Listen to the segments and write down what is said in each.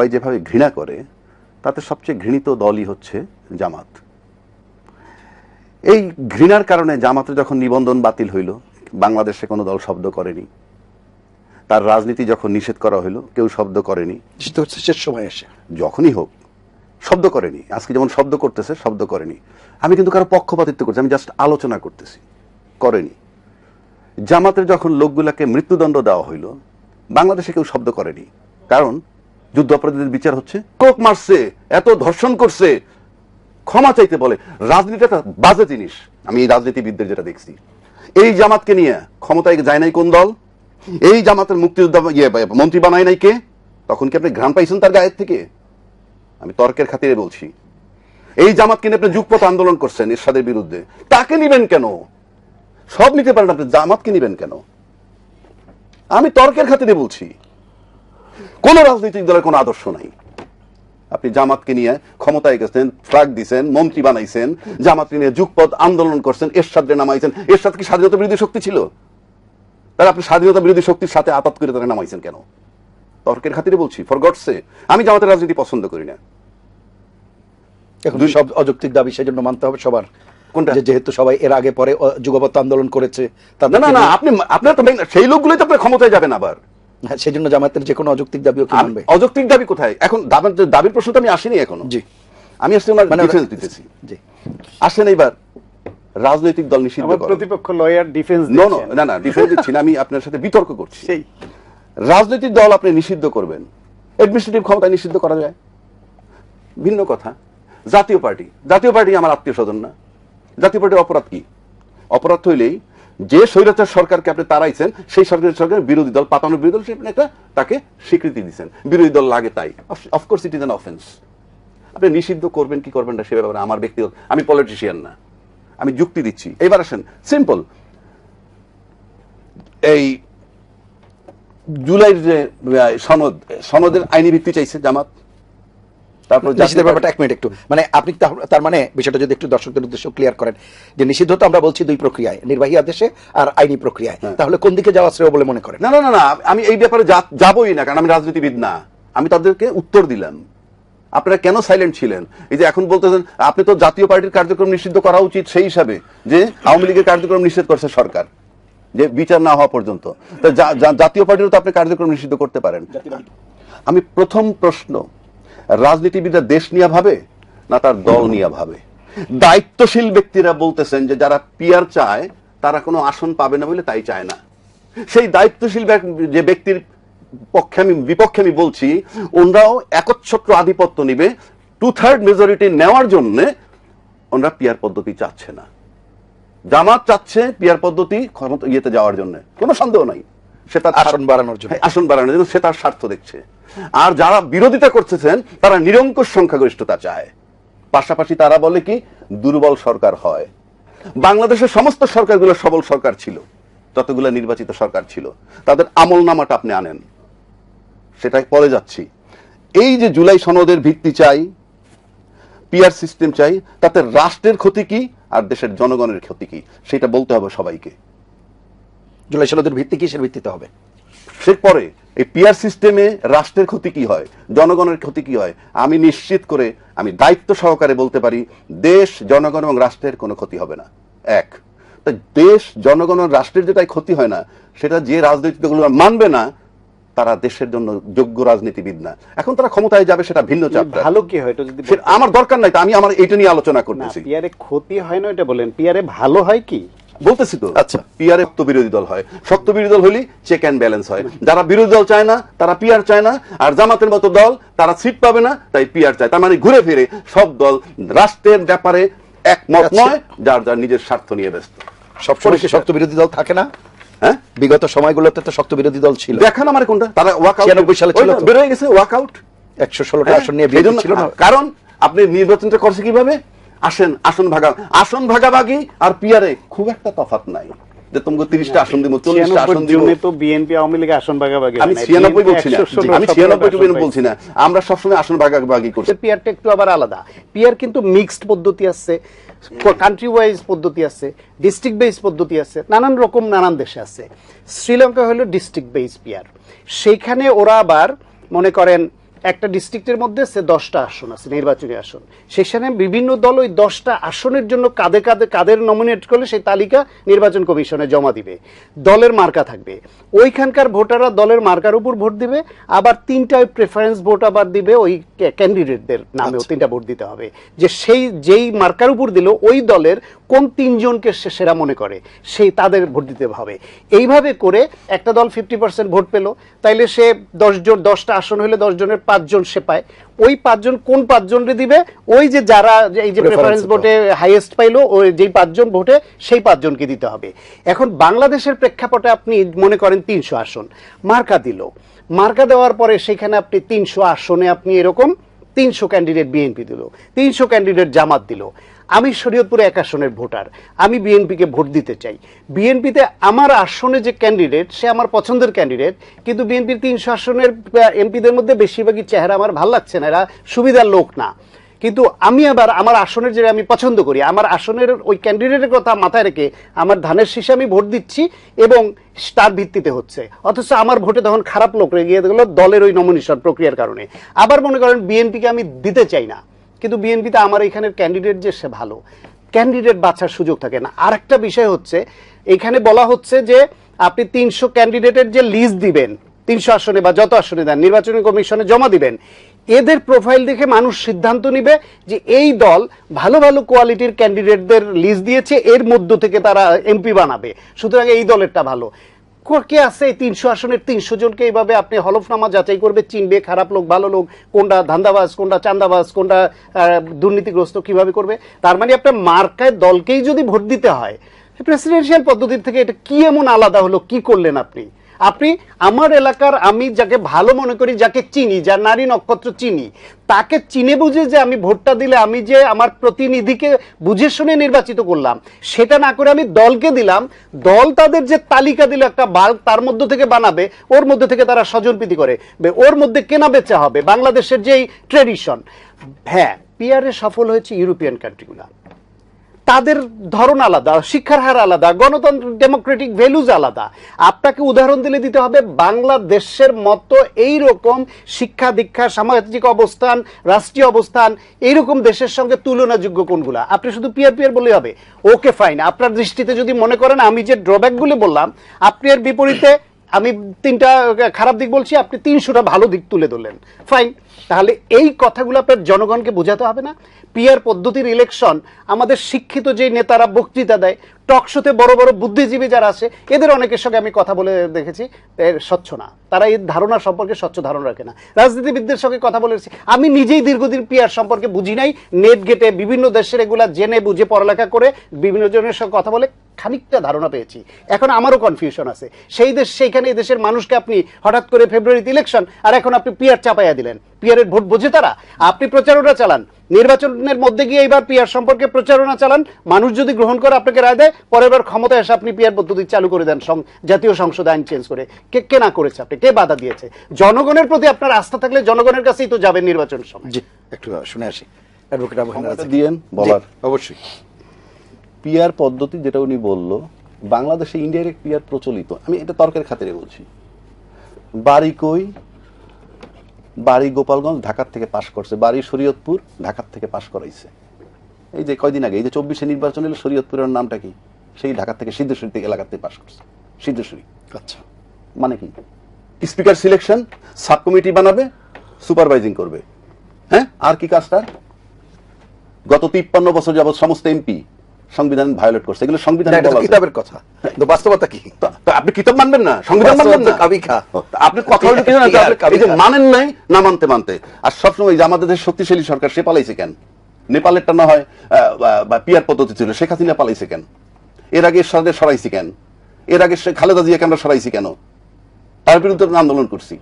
সবাই যেভাবে ঘৃণা করে তাতে সবচেয়ে ঘৃণিত দলই হচ্ছে জামাত। এই ঘৃণার কারণে জামাতে যখন নিবন্ধন বাতিল হইল বাংলাদেশে কোনো দল শব্দ করেনি। তার রাজনীতি যখন নিষেধ করা হইল কেউ শব্দ করেনি। শেষ সময় এসে। যখনই হোক শব্দ করেনি। আজকে যেমন শব্দ করতেছে শব্দ করেনি। আমি কিন্তু কারও পক্ষপাতিত্ব করছি আমি জাস্ট আলোচনা করতেছি। করেনি। জামাতের যখন লোকগুলাকে মৃত্যুদণ্ড দেওয়া হইল বাংলাদেশে কেউ শব্দ করেনি। কারণ যুদ্ধ অপরাধীদের বিচার হচ্ছে। কোক মারছে, এত ধর্ষণ করছে। ক্ষমা চাইতে বলে। রাজনীতি একটা বাজে জিনিস। আমি এই রাজনীতিবিদদের যেটা দেখছি। এই জামাতকে নিয়ে ক্ষমতায় যায় নাই কোন দল? এই জামাতের মুক্তিযোদ্ধা ইয়ে মন্ত্রী বানায় নাই কে? তখন কি আপনি ঘ্রাণ পাইছেন তার গায়ের থেকে? আমি তর্কের খাতিরে বলছি। এই জামাতকে নিয়ে আপনি যুগপথ আন্দোলন করছেন এরশাদের বিরুদ্ধে। তাকে নিবেন কেন? সব নিতে পারেন আপনি, জামাতকে নিবেন কেন? আমি তর্কের খাতিরে বলছি। কোন রাজনৈতিক দলের কোনো আদর্শ নাই। আপনি জামাতকে নিয়ে ক্ষমতায় গেছেন ফ্ল্যাগ দিছেন মন্ত্রী বানাইছেন জামাতকে নিয়ে যুগপথ আন্দোলন করছেন এরশাদে নামাইছেন। এরশাদ কি স্বাধীনতা বিরোধী শক্তি ছিল? তাহলে আপনি স্বাধীনতা বিরোধী শক্তির সাথে আপাত করে তারা নামাইছেন কেন? তর্কের খাতিরে বলছি ফর গডসে আমি জামাতের রাজনীতি পছন্দ করি না। এখন দুই- সব অযৌক্তিক দাবি সেজন্য মানতে হবে সবার। কোনটা? যেহেতু সবাই এর আগে পরে যুগপৎ আন্দোলন করেছে না না না আপনি আপনার তো সেই লোকগুলোই তো আপনার ক্ষমতায় যাবেন আবার। সেই জন্য জামাতের যে কোনো অযৌক্তিক দাবিও কি মানবে? অযৌক্তিক দাবি কোথায়? এখন দাবির দাবির প্রশ্ন তো আমি আসিনি এখনও। জি। আমি আসলে ওনার মানে ডিফেন্স দিতেছি। জি। আসেন এইবার। রাজনৈতিক দল নিষিদ্ধ আমার। প্রতিপক্ষ লয়ার ডিফেন্স No, no, না না ডিফেন্স দিচ্ছি না আমি আপনার সাথে বিতর্ক করছি। সেই। রাজনৈতিক দল আপনি নিষিদ্ধ করবেন। অ্যাডমিনিস্ট্রেটিভ ক্ষমতা নিষিদ্ধ করা যায়। ভিন্ন কথা। জাতীয় পার্টি। জাতীয় পার্টি আমার আত্মীয় স্বজন না। জাতীয় পার্টির অপরাধ কি? অপরাধ হইলেই যে স্বৈরাচার সরকারকে আপনি তাড়াইছেন, সেই সরকারের সরকার বিরোধী দল, পাতানো বিরোধী দল, সে আপনি একটা তাকে স্বীকৃতি দিচ্ছেন বিরোধী দল লাগে তাই। Of course it is an offence আপনি নিষিদ্ধ করবেন কি করবেন না, সে ব্যাপারে আমার ব্যক্তিগত আমি পলিটিশিয়ান না। আমি যুক্তি দিচ্ছি। এবার আসেন সিম্পল এই জুলাইয়ের যে সনদ, সনদের আইনি ভিত্তি চাইছে জামাত। তারপর নিষিদ্ধের ব্যাপারটা এক মিনিট একটু। মানে আপনি তার মানে বিষয়টা যদি একটু দর্শকদের উদ্দেশ্য ক্লিয়ার করেন যে নিষিদ্ধ তো আমরা বলছি দুই প্রক্রিয়ায় নির্বাহী আদেশে আর আইনি প্রক্রিয়ায়। হ্যাঁ। তাহলে কোন দিকে যাওয়া শ্রেয় বলে মনে করেন? না না না না আমি এই ব্যাপারে যাবোই না কারণ আমি রাজনীতিবিদ না। আমি তাদেরকে উত্তর দিলাম। আপনারা কেন সাইলেন্ট ছিলেন? এই যে এখন বলতেছেন আপনি তো জাতীয় পার্টির কার্যক্রম নিষিদ্ধ করা উচিত সেই হিসাবে যে আওয়ামী লীগের কার্যক্রম নিষেধ করছে সরকার যে বিচার না হওয়া পর্যন্ত। জাতীয় পার্টিরও তো আপনি কার্যক্রম নিষিদ্ধ করতে পারেন। আমি প্রথম প্রশ্ন রাজনীতিবিদরা দেশ নিয়ে ভাবে না তার দল নিয়ে ভাবে? দায়িত্বশীল ব্যক্তিরা বলতেছেন যে যারা পিয়ার চায়, তারা কোনো আসন পাবে না বলে তাই চায় না। সেই দায়িত্বশীল যে ব্যক্তির পক্ষে আমি, বিপক্ষে আমি বলছি, ওনরাও একচ্ছত্র আধিপত্য নিবে টু থার্ড মেজরিটি নেওয়ার জন্য ওনরা পিয়ার পদ্ধতি চাচ্ছে না। জামাত চাচ্ছে পিয়ার পদ্ধতি ক্ষমতা, ইয়েতে যাওয়ার জন্য। কোনো সন্দেহ নাই। সে তার আসন বাড়ানোর জন্য। হ্যাঁ, আসন বাড়ানোর জন্য সে তার স্বার্থ দেখছে। আর যারা বিরোধিতা করতেছেন তারা নিরঙ্কুশ সংখ্যাগরিষ্ঠতা চায়। পাশাপাশি তারা বলে কি দুর্বল সরকার হয়। বাংলাদেশের সমস্ত সরকারগুলো সবল সরকার ছিল। যতগুলো নির্বাচিত সরকার ছিল তাদের আমল নামাটা আপনি আনেন। সেটা পরে যাচ্ছি। এই যে জুলাই সনদের ভিত্তি চাই পিয়ার সিস্টেম চাই তাতে রাষ্ট্রের ক্ষতি কি আর দেশের জনগণের ক্ষতি কি সেটা বলতে হবে সবাইকে। জুলাই সনদের ভিত্তি কিসের ভিত্তিতে হবে? পরে এই পিয়ার সিস্টেমে রাষ্ট্রের ক্ষতি কি হয় জনগণের ক্ষতি কি হয় আমি নিশ্চিত করে আমি দায়িত্ব সহকারে বলতে পারি দেশ জনগণ এবং রাষ্ট্রের কোনো ক্ষতি হবে না। এক তা দেশ জনগণ এবং রাষ্ট্রের যেটাই ক্ষতি হয় না সেটা যে রাজনৈতিক দলগুলো মানবে না তারা দেশের জন্য যোগ্য রাজনীতিবিদ না। এখন তারা ক্ষমতায় যাবে সেটা ভিন্ন চাপ ভালো কি হয় এটা যদি আমার দরকার নাই তো আমি আমার এটা নিয়ে আলোচনা করতেছি। পিয়ারে ক্ষতি হয় না এটা বলেন। পিয়ারে ভালো হয় কি? বলতেছি তো আচ্ছা। পিয়ারে শক্ত বিরোধী দল হয়। শক্ত বিরোধী দল হলেই চেক অ্যান্ড ব্যালেন্স হয়। যারা বিরোধী দল চায় না তারা পিয়ার চায় না আর জামাতের মতো দল তারা সিট পাবে না তাই পিয়ার চায়। তার মানে ঘুরে ফিরে সব দল রাষ্ট্রের ব্যাপারে একমত আচ্ছা। নয় যার যার নিজের স্বার্থ নিয়ে ব্যস্ত। সবসময় কি শক্ত বিরোধী দল থাকে না? হ্যাঁ? বিগত সময়গুলোতে তো শক্ত বিরোধী দল ছিল। দেখান আমার কোনটা। তারা ওয়াক আউট 96 সালে ছিল তো। বেরোয় গেছে ওয়াক আউট একশো ষোলোটা আসন নিয়ে বিএনপি ছিল না। কারণ আপনি নির্বাচনটা করছে কীভাবে? আসেন আসন ভাগা আসন ভাগাভাগি আর পিয়ারে খুব একটা তফাৎ নাই। যে তোমাকে তিরিশটা আসন দিব চল্লিশটা আসন দিব। তো বিএনপি আওয়ামী লীগ আসন ভাগাভাগি আমি ছিয়ানব্বই বলছি না। আমি ছিয়ানব্বই টুকু বলছি না। আমরা সবসময় আসন ভাগাভাগি করছি। পিয়ারটা একটু আবার আলাদা। পিয়ার কিন্তু মিক্সড পদ্ধতি আছে কান্ট্রি ওয়াইজ পদ্ধতি আছে ডিস্ট্রিক্ট বেস পদ্ধতি আছে নানান রকম নানান দেশে আছে। শ্রীলঙ্কা হলো ডিস্ট্রিক্ট বেস পিয়ার সেইখানে ওরা আবার মনে করেন একটা ডিস্ট্রিক্টের মধ্যে সে দশটা আসন আছে নির্বাচনী আসন। সেখানে বিভিন্ন দল ওই দশটা আসনের জন্য কাঁধে কাঁধে কাদের নমিনেট করলে সেই তালিকা নির্বাচন কমিশনে জমা দিবে। দলের মার্কা থাকবে। ওইখানকার ভোটাররা দলের মার্কার উপর ভোট দিবে আবার তিনটা প্রেফারেন্স ভোট আবার দিবে ওই ক্যান্ডিডেটদের নামেও তিনটা ভোট দিতে হবে। যে সেই যেই মার্কার উপর দিল ওই দলের কোন তিনজনকে সে সেরা মনে করে সেই তাদের ভোট দিতে হবে। এইভাবে করে একটা দল ফিফটি পার্সেন্ট ভোট পেল তাইলে সে দশ জন দশটা আসন হলে দশ জনের পাঁচজন সে পায় ওই পাঁচজন কোন পাঁচজনরে দিবে? ওই যে যারা এই যে প্রেফারেন্স ভোটে হাইয়েস্ট পাইলো ওই যেই পাঁচজন ভোটে সেই পাঁচজনকে দিতে হবে। এখন বাংলাদেশের প্রেক্ষাপটে আপনি মনে করেন তিনশো আসন। মার্কা দিল। মার্কা দেওয়ার পরে সেখানে আপনি তিনশো আসনে আপনি এরকম তিনশো ক্যান্ডিডেট বিএনপি দিল। তিনশো ক্যান্ডিডেট জামাত দিল। আমি শরীয়তপুরে এক আসনের ভোটার। আমি বিএনপিকে ভোট দিতে চাই। বিএনপিতে আমার আসনে যে ক্যান্ডিডেট সে আমার পছন্দের ক্যান্ডিডেট কিন্তু বিএনপির তিনশো আসনের এমপিদের মধ্যে বেশিরভাগই চেহারা আমার ভালো লাগছে না, এরা সুবিধার লোক না। কিন্তু আমি আবার আমার আসনের যে আমি পছন্দ করি, আমার আসনের ওই ক্যান্ডিডেটের কথা মাথায় রেখে আমার ধানের শীষে আমি ভোট দিচ্ছি এবং তার ভিত্তিতে হচ্ছে। অথচ আমার ভোটে তখন খারাপ লোক রেগে গেল দলের ওই নমিনেশন প্রক্রিয়ার কারণে। আবার মনে করেন বিএনপিকে আমি দিতে চাই না। কিন্তু বিএনপিতে আমার এখানের ক্যান্ডিডেট যে সে ভালো। ক্যান্ডিডেট বাছার সুযোগ থাকে না। আরেকটা বিষয় হচ্ছে, এখানে বলা হচ্ছে যে আপনি তিনশো ক্যান্ডিডেটের যে লিস্ট দিবেন, তিনশো আসনে বা যত আসনে দেন, নির্বাচনী কমিশনে জমা দিবেন, এদের প্রোফাইল দেখে মানুষ সিদ্ধান্ত নিবে যে এই দল ভালো ভালো কোয়ালিটির ক্যান্ডিডেটদের লিস্ট দিয়েছে, এর মধ্য থেকে তারা এমপি বানাবে। সুতরাং এই দলেরটা ভালো। কো- আছে এই তিনশো আসনের তিনশো জনকে এইভাবে আপনি হলফনামা যাচাই করবে? চিনবে? খারাপ লোক, ভালো লোক, কোনটা ধান্দাবাজ, কোনটা চান্দাবাজ, কোনটা দুর্নীতিগ্রস্ত কীভাবে করবে? তার মানে আপনার মার্কায় দলকেই যদি ভোট দিতে হয় প্রেসিডেন্সিয়াল পদ্ধতির থেকে এটা কি এমন আলাদা হলো? কি করলেন আপনি? আপনি আমার এলাকার আমি যাকে ভালো মনে করি, যাকে চিনি, যার নারী নক্ষত্র চিনি, তাকে চিনে বুঝে যে আমি ভোটটা দিলে আমি যে আমার প্রতিনিধিকে বুঝে শুনে নির্বাচিত করলাম, সেটা না করে আমি দলকে দিলাম, দল তাদের যে তালিকা দিল একটা বাল্ক তার মধ্য থেকে বানাবে, ওর মধ্যে থেকে তারা স্বজনপ্রীতি করে ওর মধ্যে কেনা বেচা হবে, বাংলাদেশের যেই ট্রেডিশন হ্যাঁ পিয়ারে সফল হয়েছে ইউরোপিয়ান কান্ট্রিগুলা তাদের ধরন আলাদা, শিক্ষার হার আলাদা, গণতন্ত্র ডেমোক্রেটিক ভ্যালুজ আলাদা। আপনাকে উদাহরণ দিলে দিতে হবে, বাংলাদেশের মতো এই রকম শিক্ষা দীক্ষা, সামাজিক অবস্থান, রাষ্ট্রীয় অবস্থান, এইরকম দেশের সঙ্গে তুলনাযোগ্য কোনগুলা? আপনি শুধু পিয়ার পিয়ার বলে হবে। ওকে ফাইন আপনার দৃষ্টিতে যদি মনে করেন, আমি যে ড্রব্যাকগুলি বললাম, আপনি এর বিপরীতে, আমি তিনটা খারাপ দিক বলছি, আপনি তিনশোটা ভালো দিক তুলে ধরলেন। ফাইন তাহলে এই কথাগুলো আপনার জনগণকে বোঝাতে হবে না? পিয়ার পদ্ধতির ইলেকশন আমাদের শিক্ষিত যে নেতারা বক্তৃতা দেয় টকশোতে বড় বড় বুদ্ধিজীবী যারা আছে, এদের অনেকের সঙ্গে আমি কথা বলে দেখেছি স্বচ্ছ না। তারা এই ধারণা সম্পর্কে স্বচ্ছ ধারণা রাখে না। রাজনীতিবিদদের সঙ্গে কথা বলেছি আমি নিজেই দীর্ঘদিন পিয়ার সম্পর্কে বুঝি নাই। নেট গেটে বিভিন্ন দেশের এগুলা জেনে বুঝে পড়ালেখা করে বিভিন্ন জনের সঙ্গে কথা বলে খানিকটা ধারণা পেয়েছি। এখন আমারও কনফিউশন আছে। সেই দেশ, সেইখানে দেশের মানুষকে আপনি হঠাৎ করে ফেব্রুয়ারিতে ইলেকশন আর এখন আপনি পিয়ার চাপাইয়া দিলেন। পিয়ারের ভোট বোঝে তারা? আপনি প্রচারণা চালান। নির্বাচনের মধ্যে গিয়ে এবার পিয়ার সম্পর্কে প্রচারণা চালান। মানুষ যদি গ্রহণ করে আপনাকে রায় দেয়। পরের বার ক্ষমতায় এসে আপনি পিয়ার পদ্ধতি চালু করে দেন জাতীয় সংসদ আইন চেঞ্জ করে। কে কে না করেছে আপনি? কে বাধা দিয়েছে? জনগণের প্রতি আপনার আস্থা থাকলে জনগণের কাছেই তো যাবেন নির্বাচন সময়। জি একটু শুনে আসি। অ্যাডভোকেট। দিয়েন বলার। অবশ্যই। পিয়ার পদ্ধতি যেটা উনি বলল বাংলাদেশে ইনডাইরেক্ট পিয়ার প্রচলিত। আমি এটা তর্কের খাতিরে বলছি। বাড়ি কই বাড়ি গোপালগঞ্জ ঢাকার থেকে পাশ করছে। বাড়ি শরীয়তপুর ঢাকার থেকে পাশ করাইছে। এই যে কয়দিন আগে এই যে চব্বিশে নির্বাচন এলো শরীয়তপুরের নামটা কি? সেই ঢাকার থেকে সিদ্ধেশ্বরী থেকে এলাকার থেকে পাশ করছে। সিদ্ধেশ্বরী। আচ্ছা। মানে কি? স্পিকার সিলেকশন সাব কমিটি বানাবে সুপারভাইজিং করবে। হ্যাঁ? আর কি কাজটা? গত তিপ্পান্ন বছর যাবত সমস্ত এমপি সংবিধান ভায়োলেট করছে। এগুলো সংবিধান না, তো কিতাবের কথা। তো বাস্তবতা কি? আপনি কিতাব মানবেন না? সংবিধান মানবেন না? বাস্তবতা কাবি খা। ও, আপনি কথা বলতে কি জানেন? আপনি যে মানেন নাই না মানতে মানতে। আর সবসময় যে আমাদের শক্তিশালী সরকার সে পালাইছে কেন? নেপালেরটা না হয় বা- পিয়ার পদ্ধতি ছিল শেখ হাসিনা পালাইছে কেন? এর আগে সাথে সরাইছি কেন? এর আগে সে খালেদা জিয়াকে আমরা সরাইছি কেন? তার বিরুদ্ধে আন্দোলন করছি।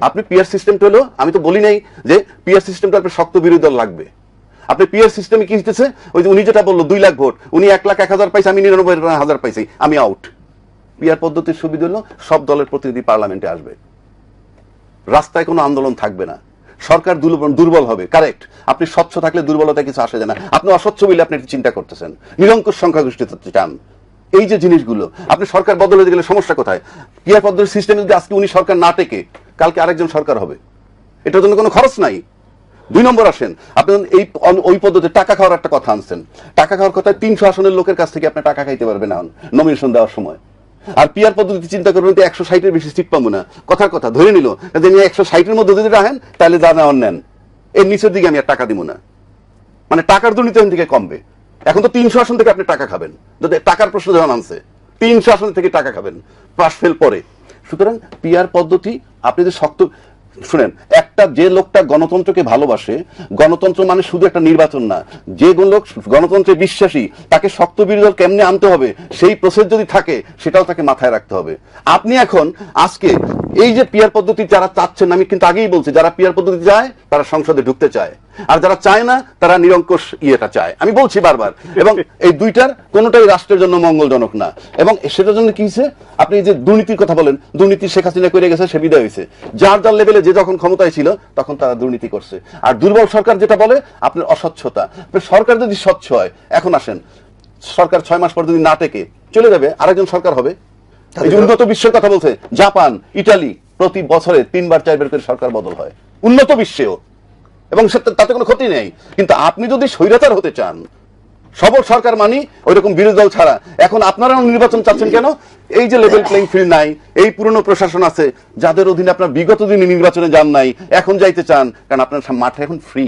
আপনি পিয়ার সিস্টেমটা হলো আমি তো বলি নাই যে পিয়ার সিস্টেমটা আপনার শক্ত বিরোধী দল লাগবে। আপনি পিয়ার সিস্টেমে কি হইতেছে? ওই যে উনি যেটা বলল, দুই লাখ ভোট, উনি এক লাখ এক হাজার পাইছে, আমি নিরানব্বই হাজার পাইছি, আমি আউট পিয়ার পদ্ধতির সুবিধা হলো সব দলের প্রতিনিধি পার্লামেন্টে আসবে। রাস্তায় কোনো আন্দোলন থাকবে না। সরকার দুর্বল হবে কারেক্ট আপনি স্বচ্ছ থাকলে দুর্বলতা কিছু আসে না। আপনি অস্বচ্ছ বলে আপনি চিন্তা করতেছেন। নিরঙ্কুশ সংখ্যাগোষ্ঠী চান। এই যে জিনিসগুলো, আপনি সরকার বদল হয়ে গেলে সমস্যা কোথায়? পিয়ার পদ্ধতির সিস্টেমে যদি আজকে উনি সরকার না টেকে, কালকে আরেকজন সরকার হবে। এটার জন্য কোনো খরচ নাই। দুই নম্বর আসেন। আপনি এই ওই পদ্ধতি টাকা খাওয়ার একটা কথা আনছেন। টাকা খাওয়ার কথা তিনশো আসনের লোকের কাছ থেকে আপনি টাকা খাইতে পারবেন এখন নমিনেশন দেওয়ার সময়। আর পিয়ার পদ্ধতি চিন্তা করবেন তো একশো ষাটের বেশি সিট পাবো না। কথার কথা, ধরে নিল যে একশো ষাটের মধ্যে যদি রাখেন, তাহলে যা নেওয়ার নেন। এর নিচের দিকে আমি আর টাকা দিব না। মানে টাকার দুর্নীতি এখান থেকে কমবে। এখন তো তিনশো আসন থেকে আপনি টাকা খাবেন। যদি টাকার প্রশ্ন যখন আনছে, তিনশো আসন থেকে টাকা খাবেন। পাশ ফেল পরে। সুতরাং পিয়ার পদ্ধতি, আপনি যদি শক্ত শুনেন একটা যে লোকটা গণতন্ত্রকে ভালোবাসে, গণতন্ত্র মানে শুধু একটা নির্বাচন না, যে লোক গণতন্ত্রে বিশ্বাসী, তাকে শক্ত বিরোধী দল কেমনে আনতে হবে, সেই প্রসেস যদি থাকে, সেটাও তাকে মাথায় রাখতে হবে। আপনি এখন, আজকে, এই যে পিয়ার পদ্ধতি যারা চাচ্ছেন, আমি কিন্তু আগেই বলছি, যারা পিয়ার পদ্ধতি চায়, তারা সংসদে ঢুকতে চায়। আর যারা চায় না, তারা নিরঙ্কুশ ইয়েটা চায়। আমি বলছি বারবার, এবং এই দুইটার কোনোটাই রাষ্ট্রের জন্য মঙ্গলজনক না। এবং সেটার জন্য কি হয়েছে? আপনি যে দুর্নীতির কথা বলেন, দুর্নীতি শেখ হাসিনা করে গেছে, সে বিদায় হয়েছে। যার যার লেভেলে যে যখন ক্ষমতায় ছিল তখন তারা দুর্নীতি করছে। আর দুর্বল সরকার যেটা বলে আপনার অস্বচ্ছতা। সরকার যদি স্বচ্ছ হয় এখন আসেন সরকার ছয় মাস পর যদি না টেকে চলে যাবে আরেকজন সরকার হবে। উন্নত বিশ্বের কথা বলছে জাপান ইটালি প্রতি বছরে তিনবার চারবার করে সরকার বদল হয়। উন্নত বিশ্বেও। এবং তাতে কোনো ক্ষতি নেই। কিন্তু আপনি যদি স্বৈরাচার হতে চান সবল সরকার মানি ওইরকম বিরোধী দল ছাড়া এখন আপনারা নির্বাচন চাচ্ছেন কেন? এই যে লেভেল প্লেইং ফিল্ড নাই, এই পুরনো প্রশাসন আছে, যাদের অধীনে আপনার বিগত দিনে নির্বাচনে যান নাই, এখন যাইতে চান, কারণ আপনার মাঠে এখন ফ্রি